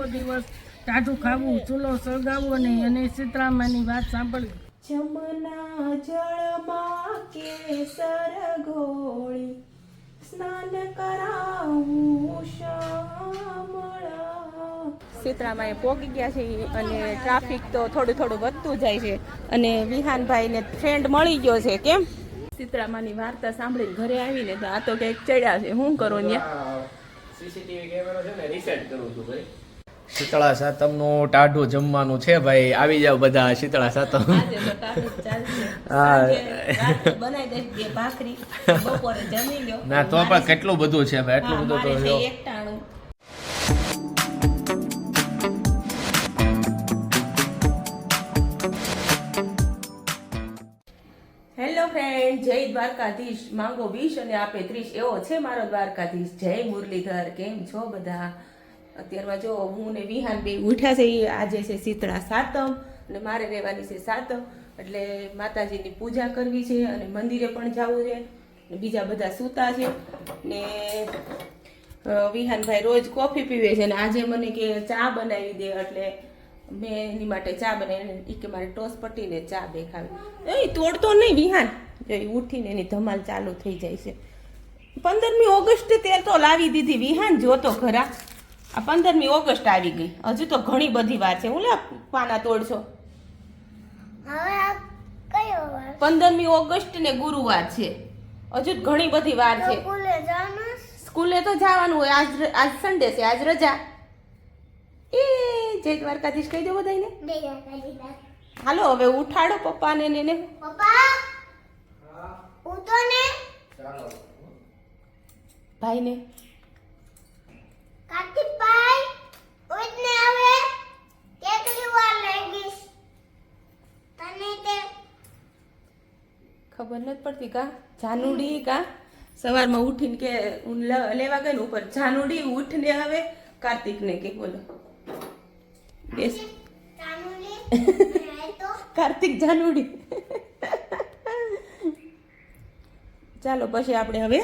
દિવસ ટાઢું ખાવું ચૂલો સળગાવવો નહીં અને સીતરામાની વાત સાંભળવી. જમના જળમાં કેસર ઘોળી સ્નાન કરાવું શામળા. સીતરામાએ પોગી ગયા છે અને ટ્રાફિક તો થોડું થોડું વધતું જાય છે અને વિહાનભાઈને ફ્રેન્ડ મળી ગયો છે કેમ? સીતરામાની વાર્તા સાંભળીને ઘરે આવીને તો આ તો કંઈક ચડ્યા છે. શું કરો ત્યાં સીસીટીવી કેમેરો છે ને રિસેટ કરું છું ભાઈ. શીતળા સાતમનું ટાઢું જમવાનું છે ભાઈ. આવી જાવ બધા શીતળા સાતમ. આજે તો ટ્રાફિક ચાલશે. હા. સાંજે રાત્રે બનાવી દઈશ બે ભાખરી. બપોરે જમી લ્યો. ના તો પણ કેટલું બધું છે ભાઈ? એટલું બધું તો જો. હેલો ફ્રેન્ડ જય દ્વારકાધીશ. માંગો વીસ અને આપે ત્રીસ. એવો છે મારો દ્વારકાધીશ. જય મુરલીધર. કેમ છો બધા? અત્યારમાં જો હું ને વિહાન બે ઉઠ્યા છે એ આજે છે શીતળા સાતમ અને મારે રહેવાની છે સાતમ. એટલે માતાજીની પૂજા કરવી છે અને મંદિરે પણ જવું છે ને બીજા બધા સૂતા છે. ને વિહાનભાઈ રોજ કોફી પીવે છે ને આજે મને કે ચા બનાવી દે એટલે મેં એની માટે ચા બનાવી એ કે મારે ટોસ પટીને ચા દેખાવી. એ તોડતો નહીં વિહાન. ઈ ઉઠીને એની ધમાલ ચાલુ થઈ જાય છે. પંદરમી ઓગસ્ટ તે તો લાવી દીધી વિહાન, જોતો ખરા. આ પંદરમી ઓગસ્ટ આવી ગઈ. હજુ તો ઘણી બધી વાર છે. હું લે પાના તોડશો? હવે આ કયો વાર? પંદરમી ઓગસ્ટ ને ગુરુવાર છે. હજુ તો ઘણી બધી વાર છે. સ્કૂલે તો જવાનું હોય. આજ આજ સન્ડે છે. આજ રજા. એ જય દ્વારકાધીશ કહી દો બધાને હાલો હવે ઉઠાડો પપ્પાને ને ને? પપ્પા ભાઈને કાર્તિકભાઈ ઉઠ ને હવે કેટલી વાર લાગીશ તને તે ખબર નથી પડતી કા? જાનુડી કા? સવારમાં ઉઠીને કે હું લેવા ગઈ ને ઉપર. જાનુડી ઉઠને હવે કાર્તિકને કે બોલો. બેસ. કાર્તિક જાનુડી ચાલો પછી આપણે હવે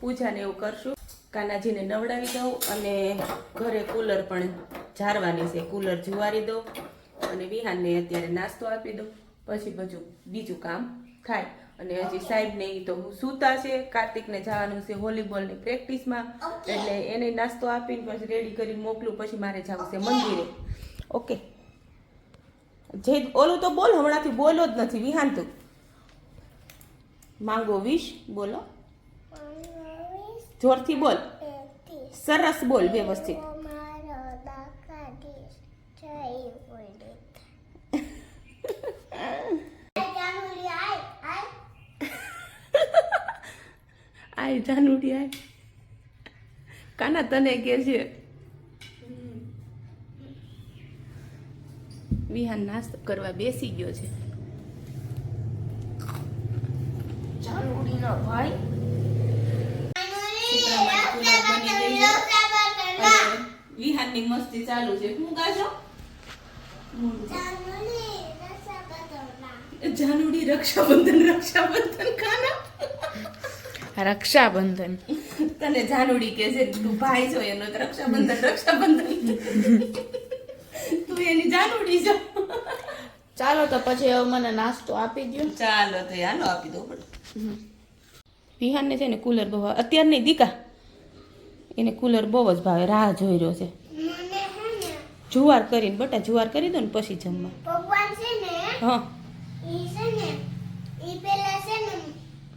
પૂજાને એવું કરશું. કાનાજીને નવડાવી દઉં અને ઘરે કુલર પણ જારવાની છે. કુલર જુવારી દઉં અને વિહાનને અત્યારે નાસ્તો આપી દઉં. પછી બધું બીજું કામ થાય. અને હજી સાહેબ ને તો સૂતા છે કાર્તિકને જવાનું છે વોલીબોલની પ્રેક્ટિસમાં. એટલે એને નાસ્તો આપીને પછી રેડી કરી મોકલું પછી મારે જવું છે મંદિરે. ઓકે જે ઓલું તો બોલ હમણાંથી બોલો જ નથી વિહાન તું. માંગો વિશ બોલો. જોરથી બોલ. સરસ બોલ વ્યવસ્થિત મારો દાકાધીશ જય બોલે તાનુલી આય આય આય જાનુડી આય કાના તને કે છે? વિહાન નાસ્તો કરવા બેસી ગયો છે. જાનુડીનો ભાઈ. બની ગઈ અને વિહાનની મસ્તી ચાલુ છે. હું ગાશો જાનુડી રક્ષાબંધન રક્ષાબંધન ખાના? રક્ષાબંધન. તને જાનુડી કે છે તું ભાઈ છો એનો રક્ષાબંધન રક્ષાબંધન. તું એની જાનુડી છો. ચાલો તો પછી હવે મને નાસ્તો આપી દો ચાલો તો હાલો આપી દો પણ. વિહાનને છે ને કુલર બહુ અત્યારની દીકા. એને કુલર બહુ જ ભાવે રાહ જોઈ રહ્યો છે. મને હે ને જુવાર કરીને બટા જુવાર કરી દો ને પછી જમવા. ભગવાન છે ને હા. ઈ છે ને ઈ પેલા છે ને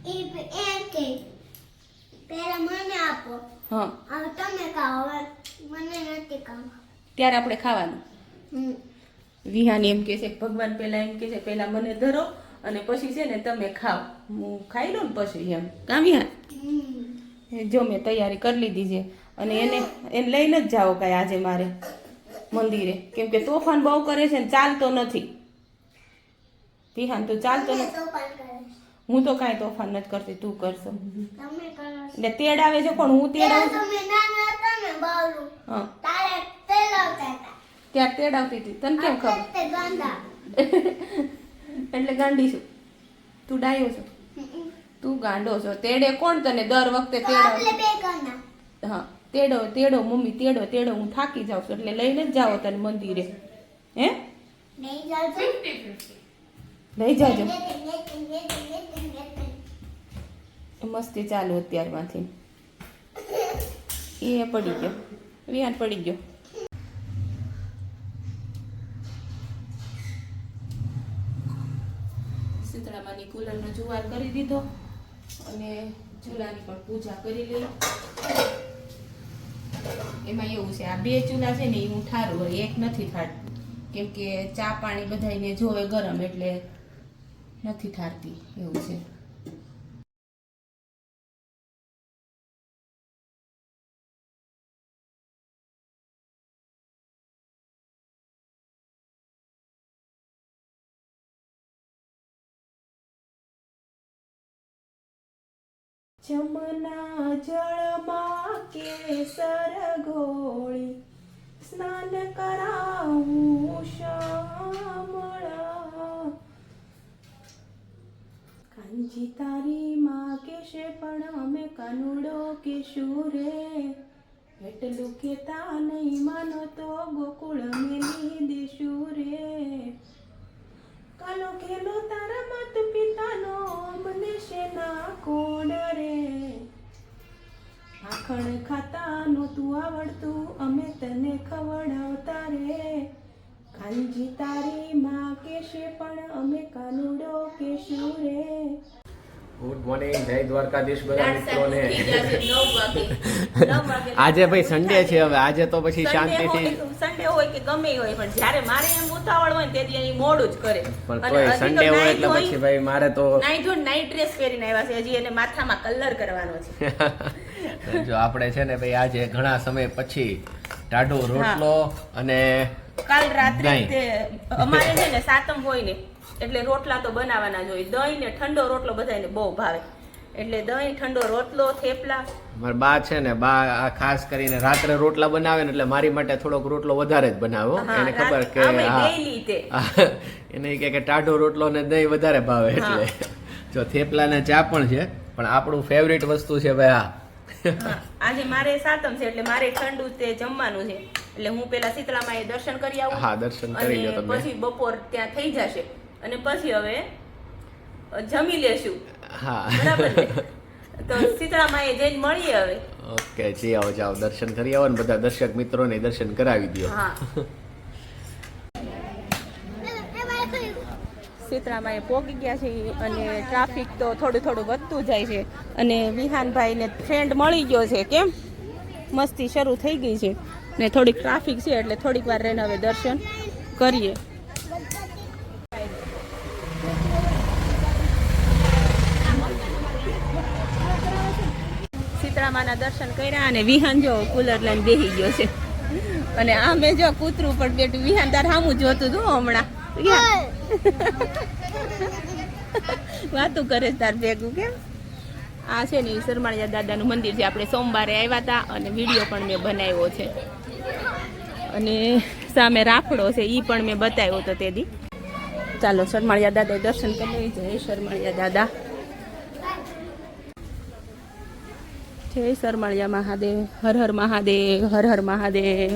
ઈ એમ કે આપો. હા. હવે તમે ખાઓ હવે મને નથી ખાવા ત્યારે આપણે ખાવાનું. વિહાન એમ કે છે ભગવાન પહેલા એમ કે છે પહેલા મને ધરો અને પછી છે ને તમે ખાઓ. હું ખાઈ લઉં ને પછી એમ. કાં વિહાન? જો મેં તૈયારી કરી લીધી છે. અને એને એને લઈને જ જાઓ કાંઈ આજે મારે મંદિરે. કેમ કે તોફાન બહુ કરે છે ને ચાલતો નથી. વિહાન તો ચાલતો નથી. હું તો કાંઈ તોફાન નથી કરતી તું કરશો એટલે તેડ આવે તેડાવે છે પણ હું તેડ તેડાવું છું. તમે નાના હતા તને કેમ ખબર? એટલે ગાંડી છું. તું ડાયો છો. તું ગાંડો છો. તેડે કોણ તને દર વખતે તેડ હા. તેડો તેડો મમ્મી તેડો તેડો. હું થાકી જાઉં છું. એટલે લઈને જ જાઓ તને મંદિરે. હે? નહીં જાજો. લઈ જાજો. મસ્તી ચાલુ અત્યારમાંથી. એ પડી ગયો. વિહાન પડી ગયો. શીતળામાની કુલરનો જુવાર કરી દીધો અને ચૂલાની પણ પૂજા કરી લઈ એમાં એવું છે આ બે ચૂલા છે ને એ હું ઠારું હોય એક નથી ઠારતી. કેમ કે ચા પાણી બધાને જોવે ગરમ એટલે નથી ઠારતી એવું છે. જમના જળમાં કેસર ગોળી કેશે પણ અમે કાનુડો કેશું રે. એટલું કેતા નહીં માનો તો ગોકુળ મેલી દેશું રે. કાલો ખેલો તારા મત પિતાનો મને શેના કોડ રે? આખણ ખાતા નહોતું આવડતું, અમે તને ખવડાવતા રે. કાનજી તારી માં કેશે, પણ અમે કાનુડો કેશું રે. ગુડ મોર્નિંગ જય દ્વારકાધીશ બધા મિત્રોને. આજે ભાઈ સન્ડે છે હવે આજે તો પછી શાંતિથી સન્ડે હોય કે ગમે હોય પણ જ્યારે મારે એમ ઉતાવળ હોય તે દી મોડું જ કરે. પણ તોય સન્ડે હોય એટલે પછી ભાઈ મારે તો નાઈટ જો નાઈટ ડ્રેસ પહેરીને આવ્યા છે હજી એને માથામાં કલર કરવાનો છે. જો આપણે છે ને ભાઈ આજે ઘણા સમય પછી ટાઢો રોટલો અને કાલ રાત્રે અમારે છે ને સાતમ હોય ને એટલે રોટલા તો બનાવવાના જ હોય. દહીં ને ઠંડો રોટલો બધાને બહુ ભાવે. એટલે દહીં ઠંડો રોટલો થેપલા. મારા બા છે ને બા આ ખાસ કરીને રાત્રે રોટલા બનાવે ને એટલે મારી માટે થોડોક રોટલો વધારે જ બનાવો. એને ખબર કે એને કે કે ટાઢો રોટલો ને દહીં વધારે ભાવે એટલે. જો થેપલા ને ચા પણ છે પણ આપણું ફેવરિટ વસ્તુ છે ભાઈ આ. આજે મારે સાતમ છે એટલે મારે ઠંડુ તે જમવાનું છે. એટલે હું પેલા શીતળામાં એ દર્શન કરી આવું હા, દર્શન કરી લો તમે. પછી બપોર ત્યાં થઈ જશે. અને પછી હવે જમી લેશું. હા. બરાબર તો શીતળામાં એ જઈને મળીએ હવે. ઓકે જી આવો જાઓ દર્શન કરી આવો ને બધા દર્શક મિત્રોને દર્શન કરાવી દો હા. શીતળામાં એ પોગી ગયા છે અને ટ્રાફિક તો થોડું થોડું વધતું જાય છે અને વિહાનભાઈને ફ્રેન્ડ મળી ગયો છે કેમ? મસ્તી શરૂ થઈ ગઈ છે ને થોડીક ટ્રાફિક છે એટલે થોડીક વાર રહીને હવે દર્શન કરીએ. સીતળામાના દર્શન કર્યા અને વિહાન જો કુલર લઈને બેસી ગયો છે. અને આમે જો કૂતરું પણ બેઠું, વિહાન તાર સામું જોતું હતું હમણાં. વાતું કરે તાર ભેગું કેમ? આ છે ને ઈ સરમાળિયા દાદાનું મંદિર છે. આપણે સોમવારે આવ્યા હતા અને વીડિયો પણ મેં બનાવ્યો છે. અને સામે રાફડો છે એ પણ મેં બતાવ્યો હતો તે દી. ચાલો શરમાળિયા દાદા દર્શન કરી જય શરમાળિયા દાદા. જય સરમાળિયા મહાદેવ. હર હર મહાદેવ, હર હર મહાદેવ.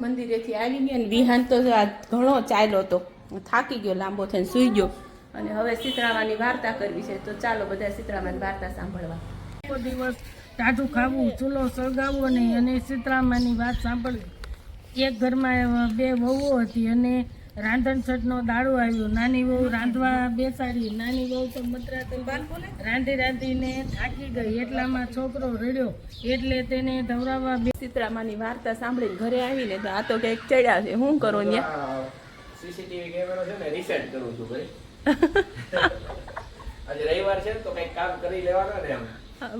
મંદિરેથી આવી ગયા વિહાન તો ઘણો ચાલ્યો હતો થાકી ગયો, લાંબો થઈને સૂઈ ગયો. અને હવે સીતરામાની વાર્તા કરવી છે. તો ચાલો બધા સીતરામાની વાર્તા સાંભળવા. આખો દિવસ ટાઢું ખાવું ચૂલો સળગાવવો નહીં અને સીતરામાની વાત સાંભળવી. એક ઘરમાં એવા બે વહુઓ હતી અને રાંધણ છઠનો દાડો આવ્યો. નાની વહુ રાંધવા બેસાડી નાની વહુ તો મતરાતન રાંધી રાંધીને થાકી ગઈ. એટલામાં છોકરો રડ્યો. એટલે તેને ધવરાવવા બે સીતરામાની વાર્તા સાંભળીને ઘરે આવીને તો આ તો કંઈક ચડ્યા છે. શું કરો ત્યાં સીસીટીવી કેમેરો છે ને રિસેટ કરું છું ભાઈ. આજે રવિવાર છે તો કઈ કામ કરી લેવાનું ને એમ.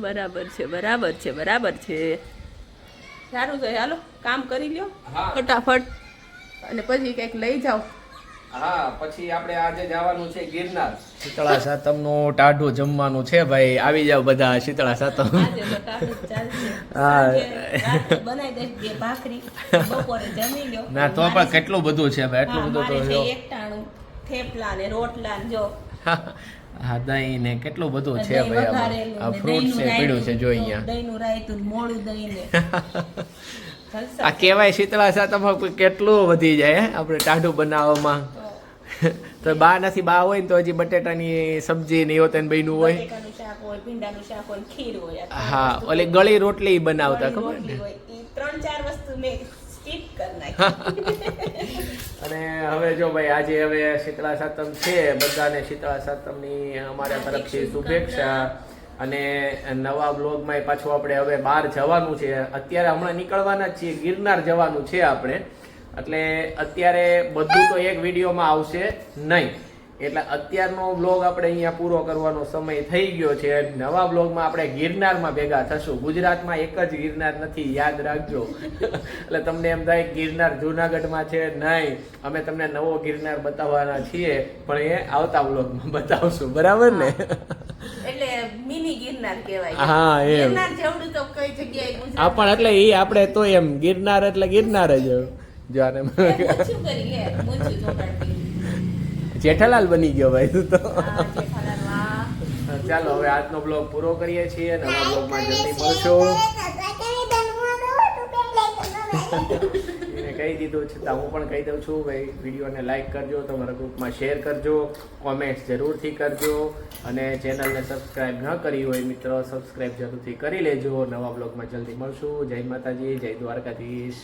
બરાબર છે બરાબર છે બરાબર છે. સારું છે હાલો કામ કરી લ્યો ફટાફટ. અને પછી કંઈક લઈ જાઓ. હા પછી આપણે આજે જવાનું છે ગિરનાર. શીતળા સાતમનું ટાઢું જમવાનું છે ભાઈ. આવી જાવ બધા શીતળા સાતમ. આજે તો ટાઢું હા. બનાવી દઈશ બે ભાખરી બપોરે જમી લો ના તો પણ કેટલું બધું છે ભાઈ એટલું બધું તો થેપલા ને રોટલા ને જો. હા દહીં ને કેટલું બધું છે ભાઈ આ ફ્રૂટ છે પીડું છે જો અહીંયા. દહીંનું રાયતું મોળું દહીં ને. આ કહેવાય શીતળા સાતમાં કેટલું વધી જાય આપણે ટાઢું બનાવવામાં. તો. બા નથી બા હોય ને તો હજી બટેટાની સબ્જી ને યોતન તેને બન્યું હોય. હા ઓલી ગળી રોટલી બનાવતા ખબર ને? ત્રણ ચાર વસ્તુ મેં અને હવે જો ભાઈ આજે હવે શીતળા સાતમ છે બધાને શીતળા સાતમની અમારા તરફથી શુભેચ્છા. અને નવા બ્લોગમાં પાછું આપણે હવે બહાર જવાનું છે. અત્યારે હમણાં નીકળવાના જ છીએ ગિરનાર જવાનું છે આપણે. એટલે અત્યારે બધું તો એક વિડીયોમાં આવશે નહીં. એટલે અત્યારનો બ્લોગ આપણે અહીંયા પૂરો કરવાનો સમય થઈ ગયો છે. નવા બ્લોગમાં આપણે ગિરનારમાં ભેગા થશું. ગુજરાતમાં એક જ ગિરનાર નથી યાદ રાખજો. એટલે તમને એમ થાય ગિરનાર જુનાગઢમાં છે? નહીં. અમે તમને નવો ગિરનાર બતાવવાના છીએ પણ એ આવતા બ્લોગમાં બતાવશું. બરાબર ને? એટલે મિની ગિરનાર કહેવાય. હા, એમ. જેવડું તો કઈ જગ્યાએ હા પણ એટલે એ આપણે તો એમ ગિરનાર એટલે ગિરનાર જ. જો આને મૂછું કરી લે મૂછું ચોટાડતી જેઠાલાલ બની ગયો ભાઈ તું તો. ચાલો હવે આજનો બ્લોગ પૂરો કરીએ છીએ નવા બ્લોગમાં જલ્દી મળશો. મેં કહી દીધું છતાં હું પણ કહી દઉં છું ભાઈ વિડીયોને લાઈક કરજો તમારા ગ્રુપમાં શેર કરજો કોમેન્ટ્સ જરૂરથી કરજો અને ચેનલને સબસ્ક્રાઇબ ન કરી હોય મિત્રો સબસ્ક્રાઇબ જરૂરથી કરી લેજો. નવા બ્લોગમાં જલ્દી મળશું. જય માતાજી જય દ્વારકાધીશ.